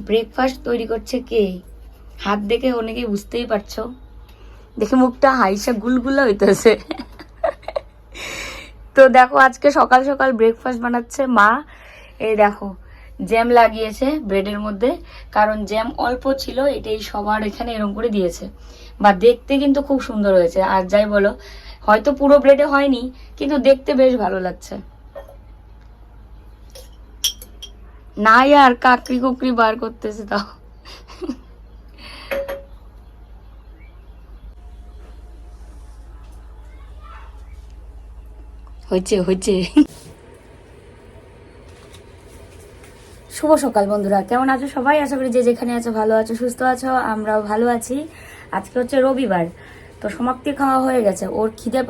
Breakfast তৈরি করছে কে? হাত দেখে অনেকেই বুঝতেই পারছ। দেখে মুখটা হাইসা গুলগুলা হইতেছে। তো দেখো, আজকে সকাল সকাল ব্রেকফাস্ট বানাচ্ছে মা। এই দেখো জ্যাম লাগিয়েছে ব্রেডের মধ্যে। কারণ জ্যাম অল্প ছিল, এটাই সবার এখানে এরম করে দিয়েছে। বা দেখতে কিন্তু খুব সুন্দর হয়েছে। আর যাই বলো, হয়তো পুরো ব্রেডে হয়নি, কিন্তু দেখতে বেশ ভালো লাগছে। না আর কাকরি কুকরি বার করতেছে তাও। হয়েছে হয়েছে। শুভ সকাল বন্ধুরা, কেমন আছো সবাই? আশা করি যে যেখানে আছো ভালো আছো, সুস্থ আছো, আমরাও ভালো আছি। আজকে হচ্ছে রবিবার, তো সমাপ্তি খাওয়া হয়ে গেছে। ওর খিদে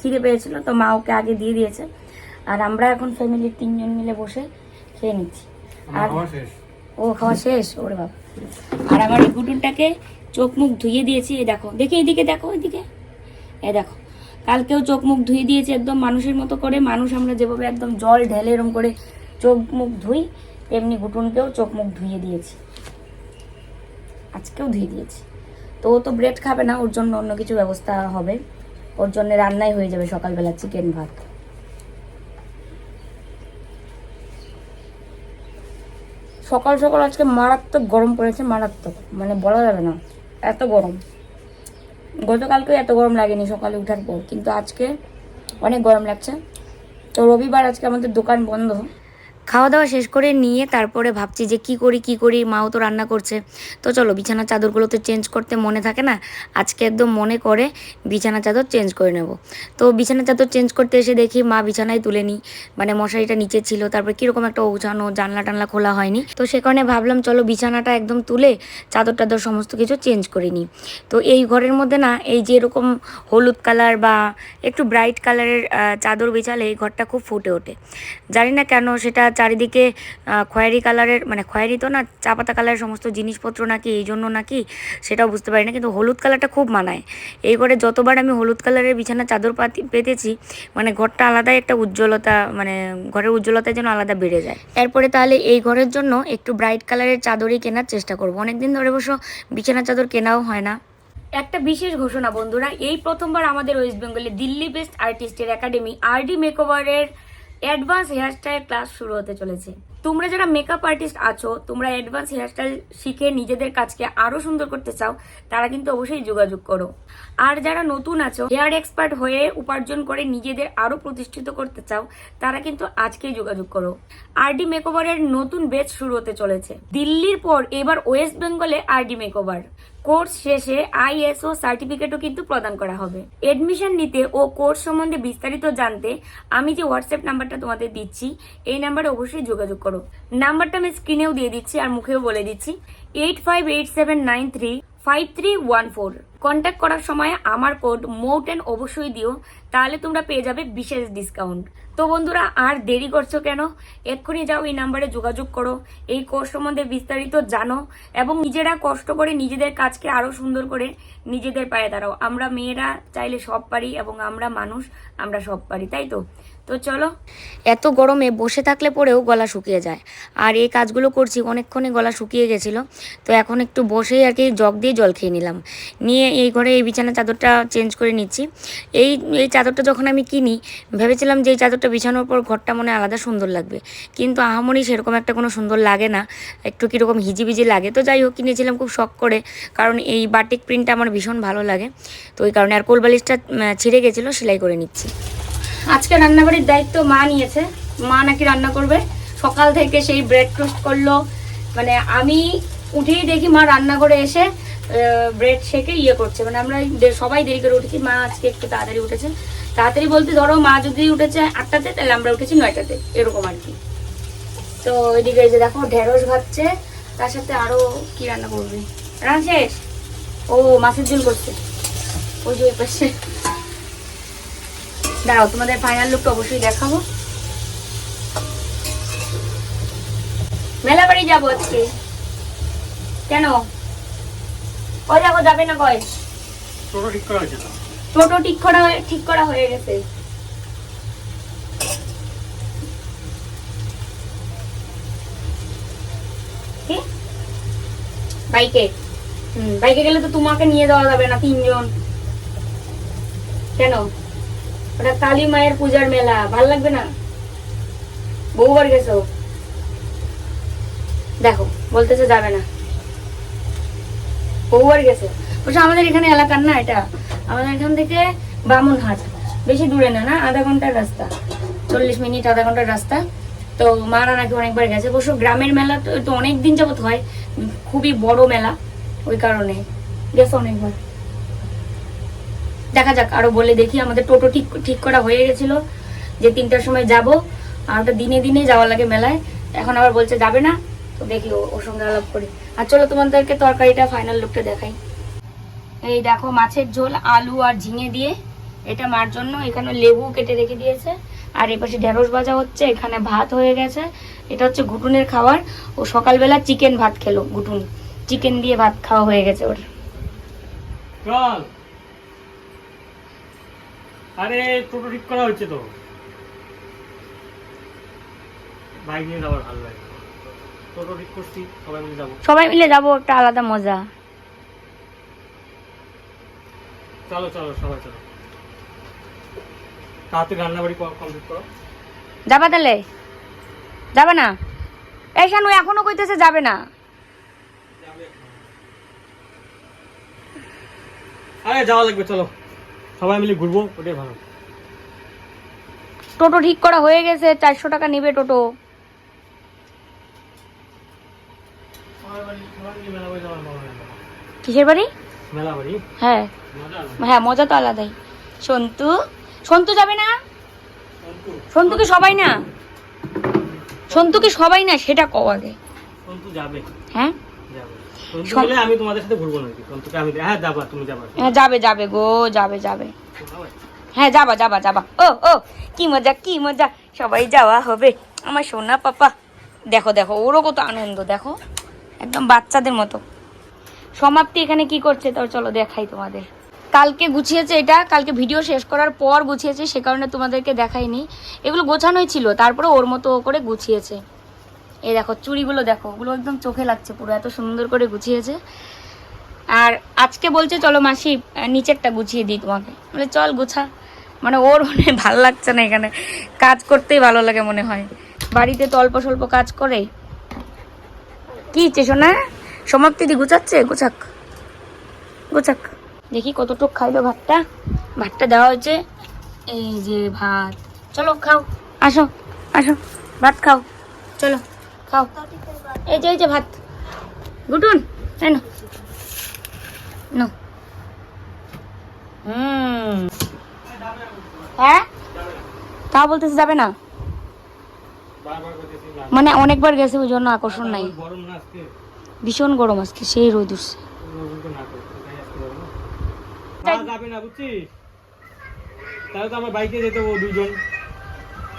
খিদে পেয়েছিল, তো মা ওকে আগে দিয়ে দিয়েছে। আর আমরা এখন ফ্যামিলির তিনজন মিলে বসে খেয়ে নিচ্ছি। আর ও খাওয়া শেষ? ওরে বাবা। আর আমার এই গুটুনটাকে চোখ মুখ ধুয়ে দিয়েছি এই দেখো। দেখে এদিকে দেখো এদিকে। এ দেখো। কালকেও চোখ মুখ ধুয়ে দিয়েছি একদম মানুষের মতো করে। মানুষ আমরা যেভাবে একদম জল ঢেলে এরম করে চোখ মুখ ধুই তেমনি গুটুনকেও চোখ মুখ ধুয়ে দিয়েছি। আজকেও ধুয়ে দিয়েছি। তো ও তো ব্রেড খাবে না ওর জন্য অন্য কিছু ব্যবস্থা হবে। ওর জন্য রান্নাই হয়ে যাবে সকালবেলা চিকেন ভাত। সকাল সকাল আজকে মারাত্মক গরম পড়েছে, মারাত্মক। মানে বলা যাবে না। এত গরম। গতকালকে এত গরম লাগেনি সকালে উঠার পর। কিন্তু আজকে অনেক গরম লাগছে। তো রবিবার আজকে আমাদের দোকান বন্ধ। খাওয়া দাওয়া শেষ করে নিয়ে তারপরে ভাবছি যে কি করি কি করি, মাও তো রান্না করছে। তো চলো বিছানার চাদরগুলো তো চেঞ্জ করতে মনে থাকে না? আজকে একদম মনে করে বিছানা চাদর চেঞ্জ করে নেব। তো বিছানা চাদর চেঞ্জ করতে এসে দেখি মা বিছানায় তুলে নি। মানে মশারিটা নিচে ছিল, তারপর কীরকম একটা ওঝানো, জানলা টানলা খোলা হয়নি। তো সে কারণে ভাবলাম, চলো বিছানাটা একদম তুলে চাদর টাদর সমস্ত কিছু চেঞ্জ করে নিই তো এই ঘরের মধ্যে না, এই যে এরকম হলুদ কালার বা একটু ব্রাইট কালারের চাদর বিছালে এই ঘরটা খুব ফুটে ওঠে। জানি না কেন সেটা চারিদিকে খয়েরি কালারের মানে খয়েরি তো না চা পাতা কালারের সমস্ত জিনিসপত্র নাকি, এই জন্য নাকি, সেটাও বুঝতে পারি না, কিন্তু হলুদ কালারটা খুব মানায়। এই ঘরে যতবার আমি হলুদ কালারের বিছানা চাদর পাতি, পেতেছি মানে ঘরটা আলাদাই একটা উজ্জ্বলতা মানে ঘরের উজ্জ্বলতা যেন আলাদা বেড়ে যায়। এরপরে তাহলে এই ঘরের জন্য একটু ব্রাইট কালারের চাদরই কেনার চেষ্টা করব। অনেকদিন ধরে অবশ্য বিছানা চাদর কেনাও হয় না। একটা বিশেষ ঘোষণা বন্ধুরা, এই প্রথমবার আমাদের ওয়েস্ট বেঙ্গলে দিল্লি বেস্ট আর্টিস্টের একাডেমি আরডি মেকওভারের অ্যাডভান্স হেয়ারস্টাইল ক্লাস শুরু হতে চলেছে। তোমরা যারা মেকআপ আর্টিস্ট আছো, তোমরা অ্যাডভান্স হেয়ারস্টাইল শিখে নিজেদের কাজকে আরও সুন্দর করতে চাও, তারা কিন্তু অবশ্যই যোগাযোগ করো। আর যারা নতুন আছো হেয়ার এক্সপার্ট হয়ে উপার্জন করে নিজেদের আরও প্রতিষ্ঠিত করতে চাও, তারা কিন্তু আজকেই যোগাযোগ করো। আরডি মেকওভারের নতুন বেচ শুরু হতে চলেছে। দিল্লির পর এবার ওয়েস্ট বেঙ্গলে আরডি মেকওভার কোর্স শেষে আইএসও সার্টিফিকেটও কিন্তু প্রদান করা হবে। এডমিশন নিতে ও কোর্স সম্বন্ধে বিস্তারিত জানতে আমি যে হোয়াটসঅ্যাপ নাম্বারটা তোমাদের দিচ্ছি, এই নাম্বারে অবশ্যই যোগাযোগ করো। নাম্বারটা আমি স্ক্রিনেও দিয়ে দিচ্ছি আর মুখেও বলে দিচ্ছি। Eight five eight seven nine three five three one four contact করার সময় আমার কোড মোটেন অবশ্যই দিও, তাহলে তোমরা পেয়ে যাবে বিশেষ ডিসকাউন্ট তো বন্ধুরা, আর দেরি করছ কেন? এক্ষুনি যাও এই নাম্বারে যোগাযোগ করো, এই কোর্স সম্বন্ধে বিস্তারিত জানো, এবং নিজেরা কষ্ট করে নিজেদের কাজকে আরও সুন্দর করে নিজেদের পায়ে দাঁড়াও। আমরা মেয়েরা চাইলে সব পারি, এবং আমরা মানুষ, আমরা সব পারি, তাই তো? তো চলো। এত গরমে বসে থাকলে পরেও গলা শুকিয়ে যায়। আর এই কাজগুলো করছি, অনেকক্ষণে গলা শুকিয়ে গেছিল। তো এখন একটু বসেই আর কি জগ দিয়ে জল খেয়ে নিলাম। নিয়ে এই ঘরে এই বিছানা চাদরটা চেঞ্জ করে নিচ্ছি। এই এই চাদরটা যখন আমি কিনি, ভেবেছিলাম যে এই চাদরটা বিছানোর পর ঘরটা মনে আলাদা সুন্দর লাগবে। কিন্তু আহামরি সেরকম একটা কোনো সুন্দর লাগে না। একটু কীরকম হিজিবিজি লাগে। তো যাই হোক, কিনেছিলাম খুব শখ করে। কারণ এই বাটিক প্রিন্টটা আমার ভীষণ ভালো লাগে। তো ওই কারণে আর কোলবালিশটা ছিঁড়ে গেছিল, সেলাই করে নিচ্ছি। আজকে রান্নাবাড়ির দায়িত্ব মা নিয়েছে। মা নাকি রান্না করবে। সকাল থেকে সেই ব্রেড টোস্ট করল। মানে আমি উঠেই দেখি মা রান্না করে এসে ব্রেড শেকে ইয়ে করছে। মানে আমরা সবাই দেরি করে উঠেছি। মা আজকে একটু তাড়াতাড়ি উঠেছে। তাড়াতাড়ি বলতে ধরো মা যদি উঠেছে আটটাতে, তাহলে আমরা উঠেছি নয়টাতে। এরকম আর কি। তো এদিকে যে দেখো, ঢেঁড়স ভাজছে। তার সাথে আরও কি রান্না করবে? রান্না শেষ? ও, মাছের ঝোল করছে। ওই যে পাশে। দাঁড়াও তোমাদের ফাইনাল লুকটা অবশ্যই দেখাবো। মেলা বাড়ি যাব আজকে। কেন? কয় যাব যাবে না কয় টোটো ঠিক করা টোটো ঠিক করা হয়ে- ঠিক করা হয়ে গেছে। বাইকে? হুম বাইকে গেলে তো তোমাকে নিয়ে যাওয়া যাবে না তিনজন। কেন? ওটা কালী মায়ের পূজার মেলা, ভালো লাগবে না? বহুবার গেছো? দেখো, বলতেছে যাবে না। বহুবার গেছে। বলছে আমাদের এখানে এলাকার না এটা। আমাদের এখান থেকে বামুনহাট। বেশি দূরে না না? আধা ঘণ্টার রাস্তা। চল্লিশ মিনিট, আধা ঘণ্টার রাস্তা। তো মারা নাকি অনেকবার গেছে। অবশ্য গ্রামের মেলা তো অনেক দিন যাবত হয়। খুবই বড় মেলা ওই কারণে। গেছে অনেকবার। দেখা যাক, আরও বলে দেখি। আমাদের টোটো ঠিক ঠিক করা হয়ে গেছিল যে তিনটার সময় যাব। আর ওটা দিনে দিনে যাওয়া লাগে মেলায়। এখন আবার বলছে যাবে না, তো দেখি ওর সঙ্গে আলাপ করি। আর চলো তোমাদেরকে তরকারিটা ফাইনাল লুকটা দেখাই। এই দেখো, মাছের ঝোল, আলু আর ঝিঙে দিয়ে। এটা মার জন্য এখানে লেবু কেটে রেখে দিয়েছে। আর এপাশে ঢেঁড়স ভাজা হচ্ছে, এখানে ভাত হয়ে গেছে। এটা হচ্ছে ঘুটুনের খাবার। ও সকালবেলা চিকেন ভাত খেলো, ঘুটুন। চিকেন দিয়ে ভাত খাওয়া হয়ে গেছে ওর। আরে টোটো ঠিক করা হচ্ছে তো। বাইক নিয়ে যাওয়ার ভালো লাগে। টোটো ঠিক করছি সবাই মিলে যাব। সবাই মিলে যাব একটা আলাদা মজা। চলো চলো সবাই চলো। তাড়াতাড়ি রান্নাবাড়ি কমপ্লিট করো। যাবা তাহলে? যাবে না? এই শানু এখনও কইতেছে যাবে না। আরে যাওয়া লাগবে চলো। সবাই মিলে ঘুরবো ওটাই ভালো। টোটো ঠিক করা হয়ে গেছে চারশো টাকা নেবে টোটো। কিসের বাড়ি? হ্যাঁ। হ্যাঁ মজা তো আলাদাই। সন্তু? সন্তু যাবে না? সন্তু। সন্তু কি সবাই না? সন্তু কি সবাই না সেটা কও আগে। সন্তু যাবে। হ্যাঁ যাবে সন্তু সন- গেলে আমি তোমাদের সাথে ঘুরবো সন্তুকে আমি হ্যাঁ যাবা তুমি যাবা। হ্যাঁ যাবে যাবে গো যাবে যাবে। হ্যাঁ যাবা যাবা যাবা। ও ও কি মজা কি মজা। সবাই যাওয়া হবে। আমার সোনা পাপা। দেখো দেখো ওরও কত আনন্দ দেখো। একদম বাচ্চাদের মতো। সমাপ্তি এখানে কি করছে তো চলো দেখাই তোমাদের। কালকে গুছিয়েছে এটা কালকে ভিডিও শেষ করার পর গুছিয়েছে সে কারণে তোমাদেরকে দেখাইনি। এগুলো গোছানোই ছিল তারপরে ওর মতো ও করে গুছিয়েছে। এই দেখো, চুড়িগুলো দেখো, ওগুলো একদম চোখে লাগছে পুরো, এত সুন্দর করে গুছিয়েছে। আর আজকে বলছে, চলো মাসি নিচেরটা গুছিয়ে দিই তোমাকে। বলে, চল গুছা। মানে ওর মনে ভালো লাগছে না এখানে। কাজ করতেই ভালো লাগে মনে হয়। বাড়িতে তো অল্প স্বল্প কাজ করে। কি ইচ্ছে শোনা সমাপ্তি দি, গুছাচ্ছে? গুছাক। গুছাক। দেখি কতটুক খাইলো ভাতটা। ভাতটা দেওয়া হয়েছে। এই যে ভাত। চলো, খাও। আসো আসো। ভাত খাও। চলো। খাও। এই যে এই যে ভাত। গুটুন তাই না নো হুম। হ্যাঁ? তা বলতেছে যাবে না। মানে অনেকবার গেছে ওই জন্য আকর্ষণ নাই। ভীষণ গরম আজকে সেই রোদ উঠছে। যাবে না বুঝছিস? তাহলে তো আমার বাইকে যেতে হব দুজন।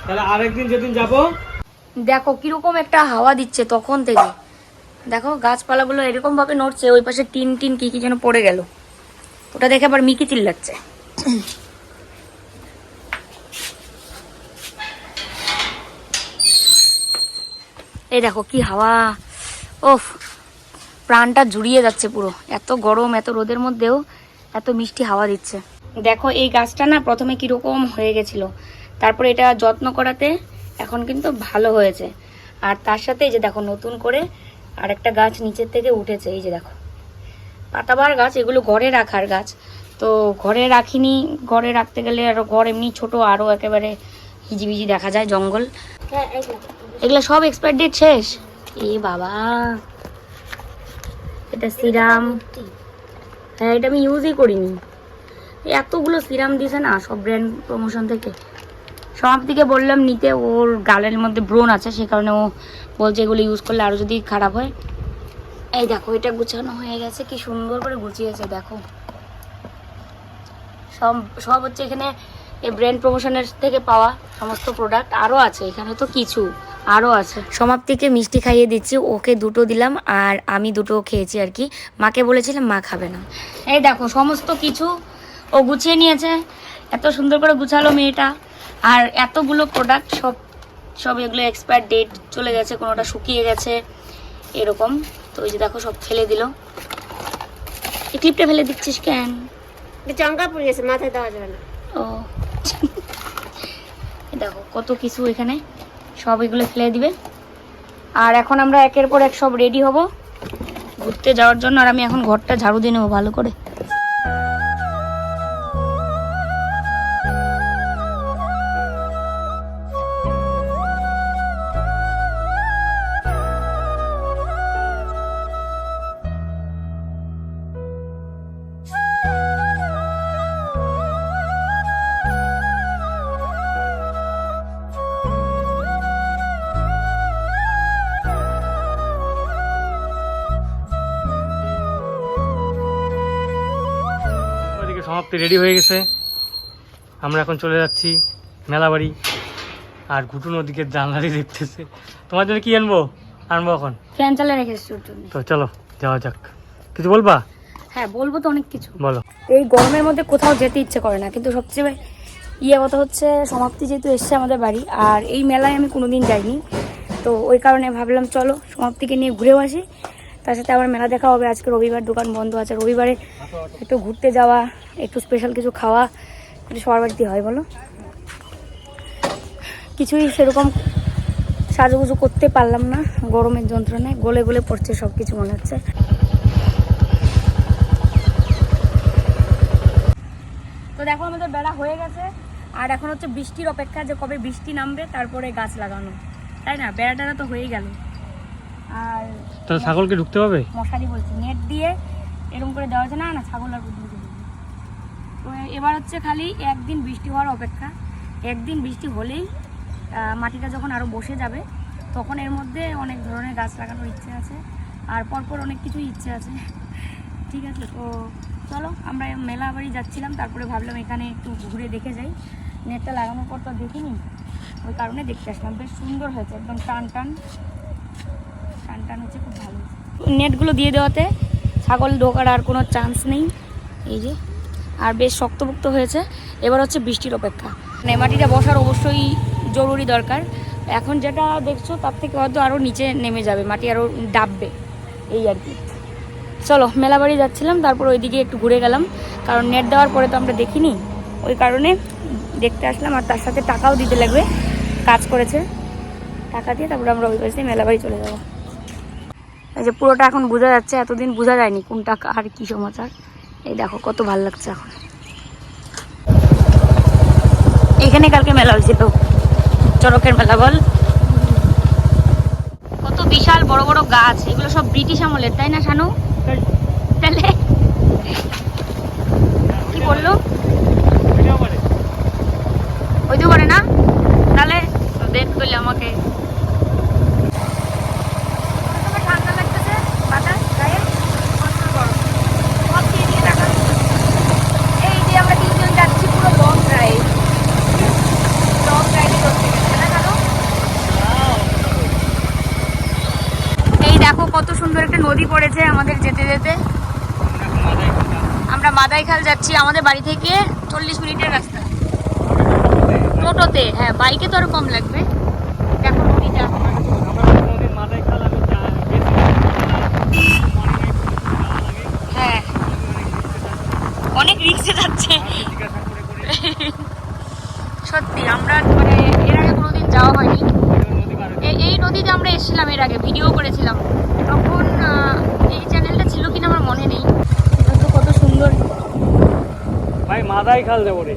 তাহলে আরেকদিন যেদিন যাব দেখো কীরকম একটা হাওয়া দিচ্ছে তখন থেকে। দেখো গাছপালাগুলো এরকম ভাবে নড়ছে, ওই পাশে টিন টিন কি কি যেন পড়ে গেল। ওটা দেখে আবার মিকি চিল্লাচ্ছে। এই দেখো কি হাওয়া। ওফ, প্রাণটা জুড়িয়ে যাচ্ছে পুরো। এত গরম, এত রোদের মধ্যেও এত মিষ্টি হাওয়া দিচ্ছে। দেখো এই গাছটা না প্রথমে কীরকম হয়ে গেছিল। তারপরে এটা যত্ন করাতে এখন কিন্তু ভালো হয়েছে। আর তার সাথে এই যে দেখো নতুন করে আর একটা গাছ নিচের থেকে উঠেছে এই যে দেখো। পাতাবার গাছ এগুলো ঘরে রাখার গাছ। তো ঘরে রাখিনি ঘরে রাখতে গেলে আরও ঘর এমনি ছোট আরও একেবারে হিজিবিজি দেখা যায় জঙ্গল। এগুলো। সব এক্সপায়ার ডেট শেষ? এ বাবা। এটা সিরাম। হ্যাঁ এটা আমি ইউজই করিনি। এতগুলো সিরাম দিছে না সব ব্র্যান্ড প্রমোশন থেকে। সমাপ্তিকে বললাম, নিতে ওর গালের মধ্যে ব্রণ আছে, সে কারণে ও বলছে এগুলো ইউজ করলে আরও যদি খারাপ হয়। এই দেখো, এটা গুছানো হয়ে গেছে, কি সুন্দর করে গুছিয়েছে, দেখো। সব সব হচ্ছে এখানে এই ব্র্যান্ড প্রমোশনের থেকে পাওয়া সমস্ত প্রোডাক্ট আরও আছে, এখানে তো কিছু আরও আছে। সমাপ্তিকে মিষ্টি খাইয়ে দিচ্ছি, ওকে দুটো দিলাম, আর আমি দুটো খেয়েছি আর কি। মাকে বলেছিলাম, মা খাবে না। এই দেখো, সমস্ত কিছু ও গুছিয়ে নিয়েছে, এত সুন্দর করে গুছালো মেয়েটা। আর এতগুলো প্রোডাক্ট সব সব এগুলো এক্সপায়ার ডেট চলে গেছে কোনোটা শুকিয়ে গেছে এরকম। তো ওই যে দেখো সব ফেলে দিল। এই ক্লিপটা ফেলে দিচ্ছিস কেন? চঙ্কা পড়ে গেছে মাথায় দেওয়া যাবে না। ও। এই দেখো কত কিছু এখানে সব এগুলো ফেলে দিবে। আর এখন আমরা একের পর এক সব রেডি হব। ঘুরতে যাওয়ার জন্য আর আমি এখন ঘরটা ঝাড়ু দিয়ে নেব ভালো করে। সমাপ্তি রেডি হয়ে গেছে। আমরা এখন চলে যাচ্ছি মেলাবাড়ি। আর ঘুটুন ওদিকে জানলারি দেখতেছে। তোমার জন্য কি আনব? আনব এখন? ফ্যান রেখেছি তো চলো যাওয়া যাক। কিছু বলবা? হ্যাঁ বলব তো অনেক কিছু। বলো। এই গরমের মধ্যে কোথাও যেতে ইচ্ছে করে না। কিন্তু সবচেয়ে ইয়ে কথা হচ্ছে সমাপ্তি যেহেতু এসছে আমাদের বাড়ি আর এই মেলায় আমি কোনোদিন যাইনি। তো ওই কারণে ভাবলাম চলো সমাপ্তিকে নিয়ে ঘুরেও আসি। তার সাথে আবার মেলা দেখা হবে। আজকে রবিবার দোকান বন্ধ আছে। রবিবারে একটু ঘুরতে যাওয়া, একটু স্পেশাল কিছু খাওয়া এটা সবার বাড়িতে হয়, বলো? কিছুই সেরকম সাজুগুজু করতে পারলাম না, গরমের যন্ত্রণায়। গলে গলে পড়ছে সব কিছু মনে হচ্ছে। তো দেখো আমাদের বেড়া হয়ে গেছে। আর এখন হচ্ছে বৃষ্টির অপেক্ষা যে কবে বৃষ্টি নামবে, তারপরে গাছ লাগানো। তাই না? বেড়াটা তো হয়েই গেল। আর তাহলে ছাগলকে ঢুকতে হবে? মশারি বলছি নেট দিয়ে এরকম করে দেওয়া হচ্ছে না না ছাগল আর ঢুকে তো এবার হচ্ছে খালি একদিন বৃষ্টি হওয়ার অপেক্ষা। একদিন বৃষ্টি হলেই মাটিটা যখন আরও বসে যাবে তখন এর মধ্যে অনেক ধরনের গাছ লাগানোর ইচ্ছে আছে আর পরপর অনেক কিছুই ইচ্ছে আছে। ঠিক আছে তো চলো আমরা মেলা বাড়ি যাচ্ছিলাম তারপরে ভাবলাম এখানে একটু ঘুরে দেখে যাই। নেটটা লাগানোর পর তো আর দেখিনি ওই কারণে দেখতে আসলাম। বেশ সুন্দর হয়েছে একদম টান টান। হচ্ছে খুব ভালো। নেটগুলো দিয়ে দেওয়াতে ছাগল ঢোকার আর কোনো চান্স নেই। এই যে, আর বেশ শক্তপোক্ত হয়েছে। এবার হচ্ছে বৃষ্টির অপেক্ষা। মানে মাটিটা বসার অবশ্যই জরুরি দরকার। এখন যেটা দেখছ, তার থেকে হয়তো আরও নিচে নেমে যাবে, মাটি আরও ডাববে। এই আর কি। চলো মেলাবাড়ি যাচ্ছিলাম, তারপর ওইদিকে একটু ঘুরে গেলাম। কারণ নেট দেওয়ার পরে তো আমরা দেখিনি। ওই কারণে দেখতে আসলাম, আর তার সাথে টাকাও দিতে লাগবে। কাজ করেছে। টাকা দিয়ে তারপরে আমরা ওই পাশে মেলাবাড়ি চলে যাব। এই যে পুরোটা এখন বোঝা যাচ্ছে, এতদিন বোঝা যায়নি কোনটা আর কি সমাচার। এই দেখো, কত ভালো লাগছে এখন। এখানে কালকে মেলা হয়েছিল। চড়কের মেলা বল। কত বিশাল বড় বড় গাছ, এগুলো সব ব্রিটিশ আমলের, তাই না, শানু? তাহলে কি বলল ওইতে পারে না তাহলে দেখ করলে আমাকে ঠান্ডা লাগতেছে বাতাস গায়ে প্রচুর গরম সব দিয়ে দিয়ে রাখা এই যে আমরা তিনজন যাচ্ছি পুরো লং ড্রাইভ লং ড্রাইভে করতে গেছে না জানো এই দেখো কত সুন্দর একটা নদী পড়েছে আমাদের যেতে? আমরা মাদাইখাল যাচ্ছি, আমাদের বাড়ি থেকে চল্লিশ মিনিটের রাস্তা। টোটোতে হ্যাঁ বাইকে তো আরও কম লাগবে দেখো নদীটা হ্যাঁ অনেক রিক্সে যাচ্ছে সত্যি আমরা মানে এর আগে কোনোদিন যাওয়া হয়নি এই এই নদীতে আমরা এসেছিলাম এর আগে ভিডিও করেছিলাম তখন আহ, এই চ্যানেলটা ছিল কিনা আমার মনে নেই তো কত সুন্দর ভাই খাল রে।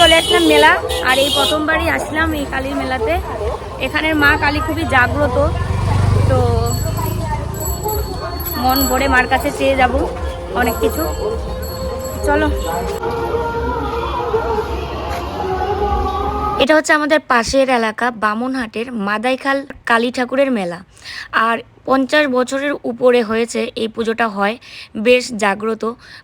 চলে আসলাম মেলা, আর এই প্রথমবারই আসলাম এই কালীর মেলাতে। এখানের মা কালী খুবই জাগ্রত, তো মন ভরে মার কাছে চেয়ে যাব অনেক কিছু। চলো। এটা হচ্ছে আমাদের পাশের এলাকা, বামনহাটের মাদাইখাল কালী ঠাকুরের মেলা। আর পঞ্চাশ বছরের উপরে হয়েছে এই পুজোটা হয়, বেশ জাগ্রত।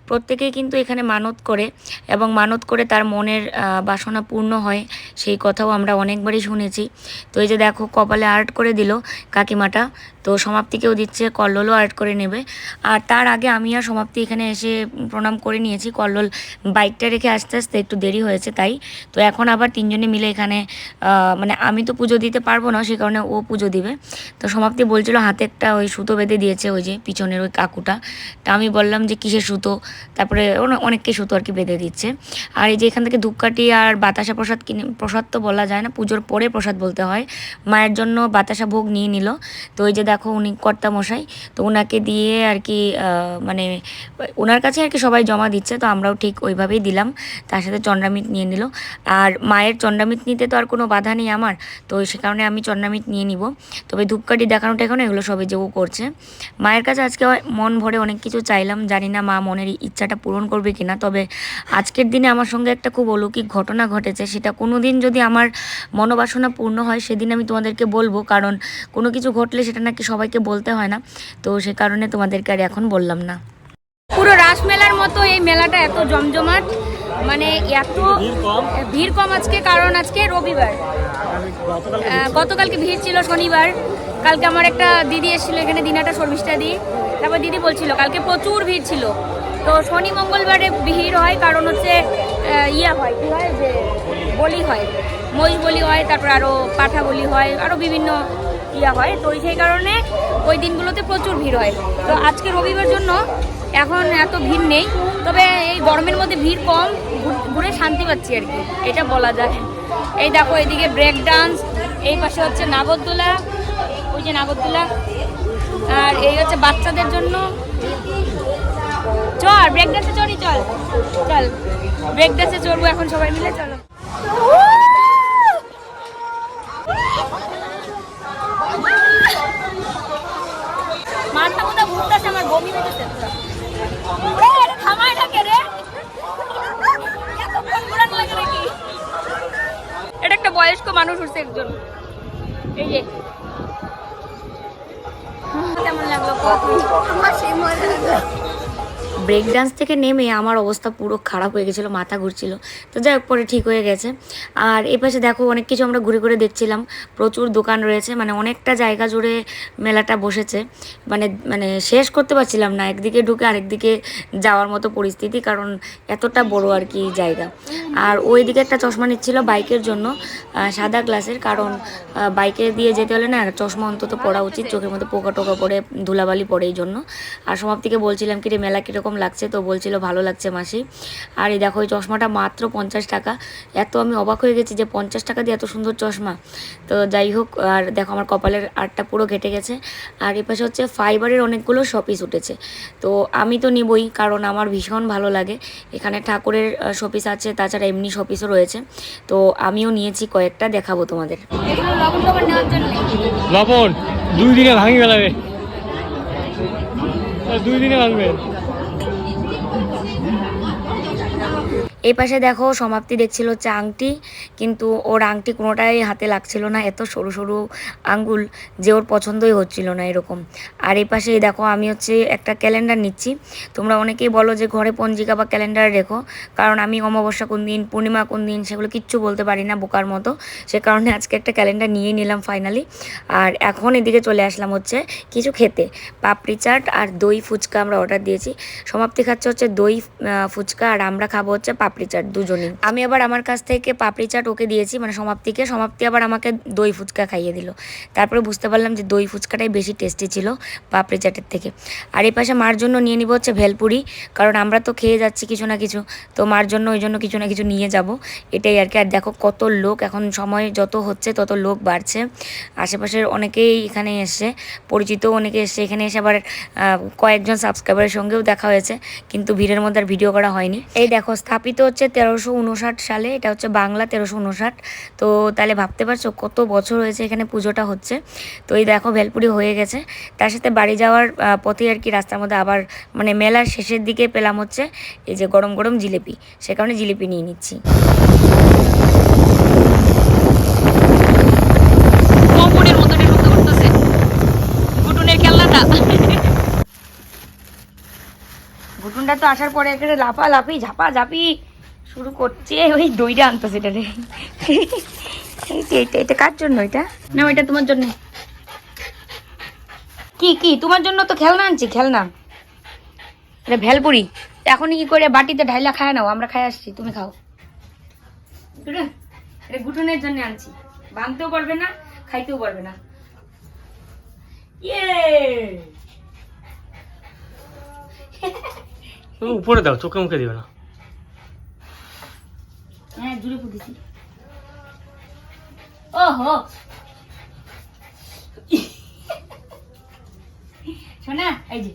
প্রত্যেকেই কিন্তু এখানে মানত করে এবং মানত করে তার মনের বাসনা পূর্ণ হয়, সেই কথাও আমরা অনেকবারই শুনেছি। তো এই যে দেখো, কপালে আর্ট করে দিল কাকিমাটা। তো সমাপ্তিকেও দিচ্ছে, কল্লোলও আর্ট করে নেবে। আর তার আগে আমি আর সমাপ্তি এখানে এসে প্রণাম করে নিয়েছি। কল্লোল বাইকটা রেখে আস্তে আস্তে একটু দেরি হয়েছে তাই। তো এখন আবার তিনজনে মিলে এখানে মানে আমি তো পুজো দিতে পারব না, সে কারণে ও পুজো দিবে। তো সমাপ্তি বলছিল হাতে একটা ওই সুতো বেঁধে দিয়েছে, ওই যে পিছনের ওই কাকুটা। তা আমি বললাম যে কিসের সুতো? তারপরে অনে- অনেককে সুতো আর কি বেঁধে দিচ্ছে। আর এই যে এখান থেকে ধূপকাঠি আর বাতাসা প্রসাদ কিনে, প্রসাদ তো বলা যায় না, পুজোর পরে প্রসাদ বলতে হয়। মায়ের জন্য বাতাসা ভোগ নিয়ে নিল। তো ওই যে উনি কর্তা মশাই তো ওনাকে দিয়ে আর কি মানে ওনার কাছে আর কি সবাই জমা দিচ্ছে, তো আমরাও ঠিক ওইভাবেই দিলাম। তার সাথে চন্দ্রামিত নিয়ে নিল। আর মায়ের চন্দ্রামিত নিতে তো আর কোনো বাধা নেই আমার, তো সে কারণে আমি চন্দ্রামিত নিয়ে নিব। তবে ধূপকাঠি দেখানো টেখানো এগুলো সবে যে ও করছে। মায়ের কাছে আজকে মন ভরে অনেক কিছু চাইলাম, জানি না মা মনের ইচ্ছাটা পূরণ করবে কিনা, তবে আজকের দিনে আমার সঙ্গে একটা খুব অলৌকিক ঘটনা ঘটেছে, সেটা কোনো দিন যদি আমার মনোবাসনা পূর্ণ হয়, সেদিন আমি তোমাদেরকে বলব, কারণ কোনো কিছু ঘটলে সেটা নাকি সবাইকে বলতে হয় না। তো সে কারণে তোমাদেরকে আর এখন বললাম না। পুরো রাসমেলার মতো এই মেলাটা এত জমজমাট মানে এত ভিড় কম। ভিড় কম আজকে কারণ আজকে রবিবার। গতকালকে ভিড় ছিল। শনিবার। কালকে আমার একটা দিদি এসেছিল এখানে দিনাটা সর্ভিসটা দিই তারপর দিদি বলছিল কালকে প্রচুর ভিড় ছিল। তো শনি মঙ্গলবারে ভিড় হয় কারণ হচ্ছে ইয়া হয় কী হয় যে বলি হয়। মহিষ বলি হয় তারপর আরও পাঠা বলি হয় আরও বিভিন্ন ইয়া হয়। তো সেই কারণে ওই দিনগুলোতে প্রচুর ভিড় হয়। তো আজকে রবিবার জন্য এখন এত ভিড় নেই। তবে এই গরমের মধ্যে ভিড় কম, ঘুরে শান্তি পাচ্ছি আর কি। এটা বলা যায়। এই দেখো এদিকে ব্রেক ডান্স এই পাশে হচ্ছে নাগরদোলা, ওই যে নাগরদোলা। আর এই হচ্ছে বাচ্চাদের জন্য। চল ব্রেক ডান্সে চলি। চল চল ব্রেক ডান্সে চড়বো এখন সবাই মিলে, চলো মাথা মোটা ঘুরতেছে আমার বমি এটা থামায় না রে? এটা একটা বয়স্ক মানুষ উঠছে একজন এই যে কেমন লাগল ব্রেক ডান্স থেকে নেমে আমার অবস্থা পুরো খারাপ হয়ে গেছিল, মাথা ঘুরছিল। তো যাই হোক, পরে ঠিক হয়ে গেছে। আর এ পাশে দেখো অনেক কিছু আমরা ঘুরে ঘুরে দেখছিলাম। প্রচুর দোকান রয়েছে মানে অনেকটা জায়গা জুড়ে মেলাটা বসেছে। মানে মানে শেষ করতে পারছিলাম না, একদিকে ঢুকে আরেকদিকে যাওয়ার মতো পরিস্থিতি, কারণ এতটা বড় আর কি জায়গা। আর ওই দিকে একটা চশমা নিচ্ছিল বাইকের জন্য সাদা গ্লাসের, কারণ বাইকে দিয়ে যেতে হলে না চশমা অন্তত পড়া উচিত, চোখের মধ্যে পোকা টোকা পড়ে, ধুলাবালি পড়ে এই জন্য। আর সমাপ্তিকে বলছিলাম কি রে মেলা কীরকম লাগছে তো বলছিল ভালো লাগছে মাসি। আর এই দেখো, এই চশমাটা মাত্র পঞ্চাশ টাকা। এত আমি অবাক হয়ে গেছি যে পঞ্চাশ টাকা দিয়ে এত সুন্দর চশমা। তো যাই হোক, আর দেখো আমার কপালের আর্টটা পুরো ঘেটে গেছে। আর এ পাশে হচ্ছে ফাইবারের অনেকগুলো শপিস উঠেছে। তো আমি তো নিবই, কারণ আমার ভীষণ ভালো লাগে। এখানে ঠাকুরের শপিস আছে, তাছাড়া এমনি শপিসও রয়েছে। তো আমিও নিয়েছি কয়েকটা, দেখাবো তোমাদের। দুই দিনে ভাঙি গেলাবে দুই দিনে ভাঙবে। এই পাশে দেখো সমাপ্তি দেখছিল হচ্ছে আংটি, কিন্তু ওর আংটি কোনোটাই হাতে লাগছিল না, এত সরু সরু আঙ্গুল যে ওর পছন্দই হচ্ছিল না এরকম। আর এই পাশে দেখো আমি হচ্ছে একটা ক্যালেন্ডার নিচ্ছি। তোমরা অনেকেই বলো যে ঘরে পঞ্জিকা বা ক্যালেন্ডার রেখো, কারণ আমি অমাবস্যা কোন দিন, পূর্ণিমা কোন দিন সেগুলো কিচ্ছু বলতে পারি না বোকার মতো। সে কারণে আজকে একটা ক্যালেন্ডার নিয়ে নিলাম ফাইনালি। আর এখন এদিকে চলে আসলাম হচ্ছে কিছু খেতে। পাপড়ি চাট আর দই ফুচকা আমরা অর্ডার দিয়েছি। সমাপ্তি খাচ্ছে হচ্ছে দই ফুচকা আর আমরা খাব হচ্ছে পাপড়ি চাট দুজনেই। আমি আবার আমার কাছ থেকে পাপড়ি চাট ওকে দিয়েছি মানে সমাপ্তিকে। সমাপ্তি আবার আমাকে দই ফুচকা খাইয়ে দিল। তারপরে বুঝতে পারলাম যে দই ফুচকাটাই বেশি টেস্টি ছিল পাপড়ি চাটের থেকে। আর এই পাশে মার জন্য নিয়ে নিব হচ্ছে ভেলপুরি, কারণ আমরা তো খেয়ে যাচ্ছি কিছু না কিছু। তো মার জন্য, ওই জন্য কিছু না কিছু নিয়ে যাব। এটাই আর কি। আর দেখো কত লোক, এখন সময় যত হচ্ছে তত লোক বাড়ছে। আশেপাশের অনেকেই এখানে এসছে পরিচিত অনেকে এসছে এখানে এসে আবার কয়েকজন সাবস্ক্রাইবারের সঙ্গেও দেখা হয়েছে। কিন্তু ভিড়ের মধ্যে আর ভিডিও করা হয়নি। এই দেখো স্থাপিত হচ্ছে তেরোশো উনষাট সালে এটা হচ্ছে বাংলা তেরোশো উনষাট। তো তাহলে ভাবতে পারছ কত বছর হয়েছে এখানে পুজোটা হচ্ছে। তো এই দেখো ভেলপুরি হয়ে গেছে। তার সাথে বাড়ি যাওয়ার পথে আর কি রাস্তার মধ্যে আবার মানে মেলার শেষের দিকে পেলাম হচ্ছে এই যে গরম গরম জিলিপি। সে কারণে জিলিপি নিয়ে নিচ্ছি। ঘুটুনটা তো আসার পরে এখানে লাফা লাফি ঝাপা ঝাপি শুরু করছে ওই দইটা আনতো সেটা রে। এইটা এইটা এটা কার জন্য এটা? না ওইটা তোমার জন্য। কি কি? তোমার জন্য তো খেলনা আনছি খেলনা। এটা ভেলপুরি। এখনই কি করে বাটিতে ঢাইলা খায় নাও আমরা খাই আসছি তুমি খাও। এটা গুটুনের জন্য আনছি। ভাঙতেও পারবে না খাইতেও পারবে না। ইয়ে! তুমি উপরে দাও চোখে মুখে দিও না। হ্যাঁ ওহো! শোনা এই যে।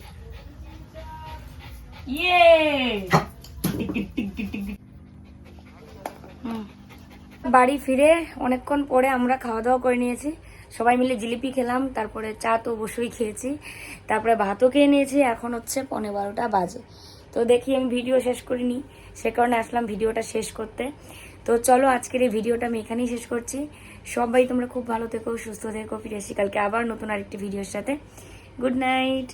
ইয়ে! বাড়ি ফিরে অনেকক্ষণ পরে আমরা খাওয়া দাওয়া করে নিয়েছি। সবাই মিলে জিলিপি খেলাম, তারপরে চা তো অবশ্যই খেয়েছি। তারপরে ভাতও খেয়ে নিয়েছি, এখন হচ্ছে পনেরো বারোটা বাজে। তো দেখি আমি ভিডিও শেষ করিনি। সে কারণে আসলাম ভিডিওটা শেষ করতে। তো চলো আজকের এই ভিডিওটা আমি এখানেই শেষ করছি। সবাই তোমরা খুব ভালো থেকো, সুস্থ থেকো, ফিরে আসি কালকে আবার নতুন আরেকটি ভিডিওর সাথে। Good night.